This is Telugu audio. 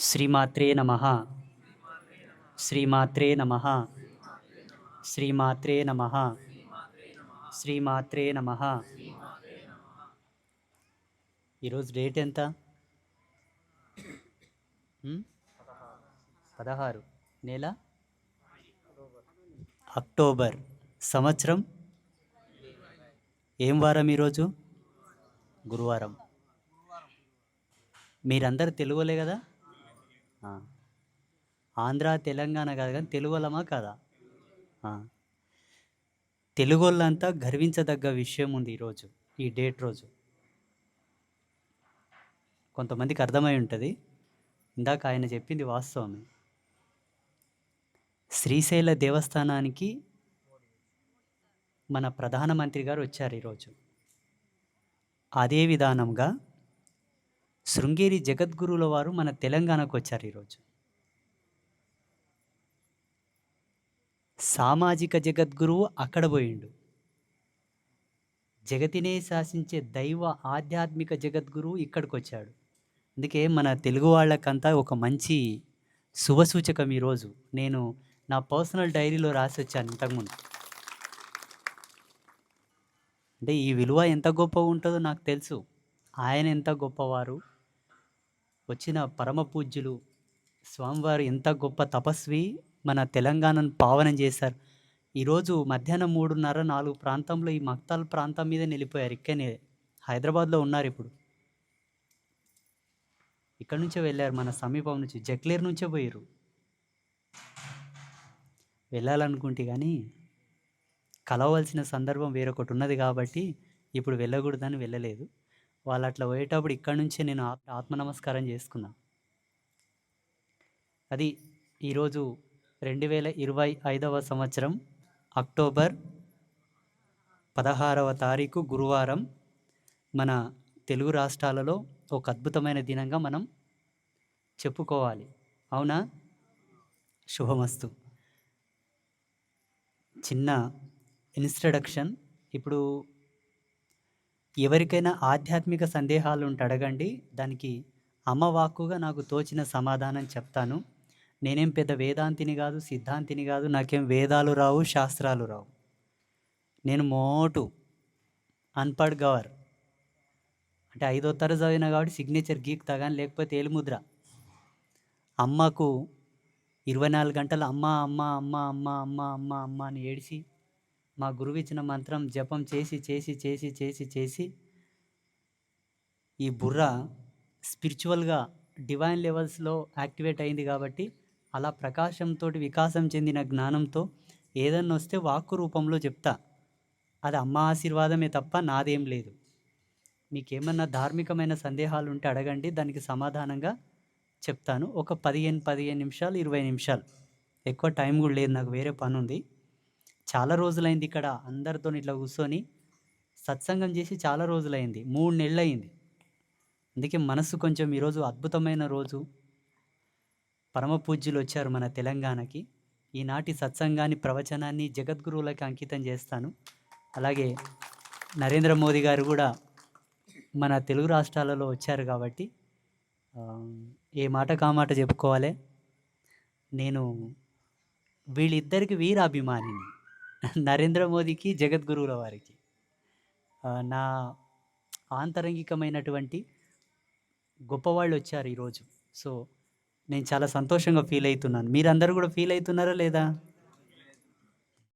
శ్రీమాత్రే నమ. శ్రీమాత్రే నమ. శ్రీమాత్రే నమ. శ్రీమాత్రే నమ. ఈరోజు డేట్ ఎంత? పదహారు. నెల? అక్టోబర్. సంవత్సరం? ఏం వారం ఈరోజు? గురువారం. మీరందరు తెలుగులే కదా? ఆంధ్ర తెలంగాణ కాదు కానీ తెలుగు వాళ్ళమా కదా? తెలుగు వాళ్ళంతా గర్వించదగ్గ విషయం ఉంది ఈరోజు ఈ డేట్ రోజు. కొంతమందికి అర్థమై ఉంటుంది. ఇందాక ఆయన చెప్పింది వాస్తవమే. శ్రీశైల దేవస్థానానికి మన ప్రధానమంత్రి గారు వచ్చారు ఈరోజు. అదే విధానంగా శృంగేరి జగద్గురువుల వారు మన తెలంగాణకు వచ్చారు ఈరోజు. సామాజిక జగద్గురువు అక్కడ పోయిండు. జగతినే శాసించే దైవ ఆధ్యాత్మిక జగద్గురువు ఇక్కడికి వచ్చాడు. అందుకే మన తెలుగు వాళ్ళకంతా ఒక మంచి శుభసూచకం ఈరోజు. నేను నా పర్సనల్ డైరీలో రాసి వచ్చాను ఇంతకుముందు. అంటే ఈ విలువ ఎంత గొప్పగా ఉంటుందో నాకు తెలుసు. ఆయన ఎంత గొప్పవారు? వచ్చిన పరమ పూజ్యులు స్వామివారు ఎంత గొప్ప తపస్వి. మన తెలంగాణను పావనం చేశారు. ఈరోజు మధ్యాహ్నం మూడున్నర నాలుగు ప్రాంతంలో ఈ మక్తాల్ ప్రాంతం మీద నిలిపోయారు. ఇక్కడనే హైదరాబాద్లో ఉన్నారు ఇప్పుడు. ఇక్కడ నుంచే వెళ్ళారు. మన సమీపం నుంచి జక్లేర్ నుంచే పోయారు వెళ్ళాలనుకుంటే కానీ కలవలసిన సందర్భం వేరొకటి ఉన్నది కాబట్టి ఇప్పుడు వెళ్ళకూడదని వెళ్ళలేదు. వాళ్ళు అట్లా పోయేటప్పుడు ఇక్కడ నుంచే నేను ఆత్మ నమస్కారం చేసుకున్నాను అది ఈరోజు రెండు వేల ఇరవై ఐదవ సంవత్సరం అక్టోబర్ పదహారవ తారీఖు గురువారం మన తెలుగు రాష్ట్రాలలో ఒక అద్భుతమైన దినంగా మనం చెప్పుకోవాలి. అవునా? శుభమస్తు. చిన్న ఇన్స్ట్రడక్షన్. ఇప్పుడు ఎవరికైనా ఆధ్యాత్మిక సందేహాలు ఉంటే అడగండి. దానికి అమ్మవాక్కుగా నాకు తోచిన సమాధానం చెప్తాను. నేనేం పెద్ద వేదాంతిని కాదు సిద్ధాంతిని కాదు నాకేం వేదాలు రావు శాస్త్రాలు రావు. నేను మోటు అన్పడ్ గవర్. అంటే ఐదో తరగతి చదివినా కాబట్టి సిగ్నేచర్ గీక్ తగాని లేకపోతే ఏలుముద్ర అమ్మకు ఇరవై నాలుగు గంటలు అమ్మ అమ్మ అమ్మ అమ్మ అమ్మ అమ్మ అమ్మ అని ఏడిసి మా గురువు ఇచ్చిన మంత్రం జపం చేసి చేసి చేసి చేసి చేసి ఈ బుర్ర స్పిరిచువల్గా డివైన్ లెవెల్స్లో యాక్టివేట్ అయింది కాబట్టి అలా ప్రకాశంతో వికాసం చెందిన జ్ఞానంతో ఏదన్నా వస్తే వాక్కు రూపంలో చెప్తా. అది అమ్మ ఆశీర్వాదమే తప్ప నాదేం లేదు. మీకేమన్నా ధార్మికమైన సందేహాలు ఉంటే అడగండి దానికి సమాధానంగా చెప్తాను. ఒక పదిహేను పదిహేను నిమిషాలు ఇరవై నిమిషాలు. ఎక్కువ టైం కూడా లేదు నాకు వేరే పని ఉంది చాలా రోజులైంది ఇక్కడ అందరితో ఇట్లా కూర్చొని సత్సంగం చేసి చాలా రోజులైంది. మూడు నెలలు అయింది అందుకే మనసు కొంచెం ఈరోజు అద్భుతమైన రోజు. పరమ పూజ్యులు వచ్చారు మన తెలంగాణకి. ఈనాటి సత్సంగాన్ని ప్రవచనాన్ని జగద్గురువులకి అంకితం చేస్తాను. అలాగే నరేంద్ర మోదీ గారు కూడా మన తెలుగు రాష్ట్రాలలో వచ్చారు కాబట్టి ఏ మాట కామాట చెప్పుకోవాలి. నేను వీళ్ళిద్దరికి వీరాభిమానిని. నరేంద్ర మోదీకి జగద్గురువుల వారికి. నా ఆంతరంగికమైనటువంటి గొప్పవాళ్ళు వచ్చారు ఈరోజు. సో నేను చాలా సంతోషంగా ఫీల్ అవుతున్నాను. మీరందరూ కూడా ఫీల్ అవుతున్నారా లేదా?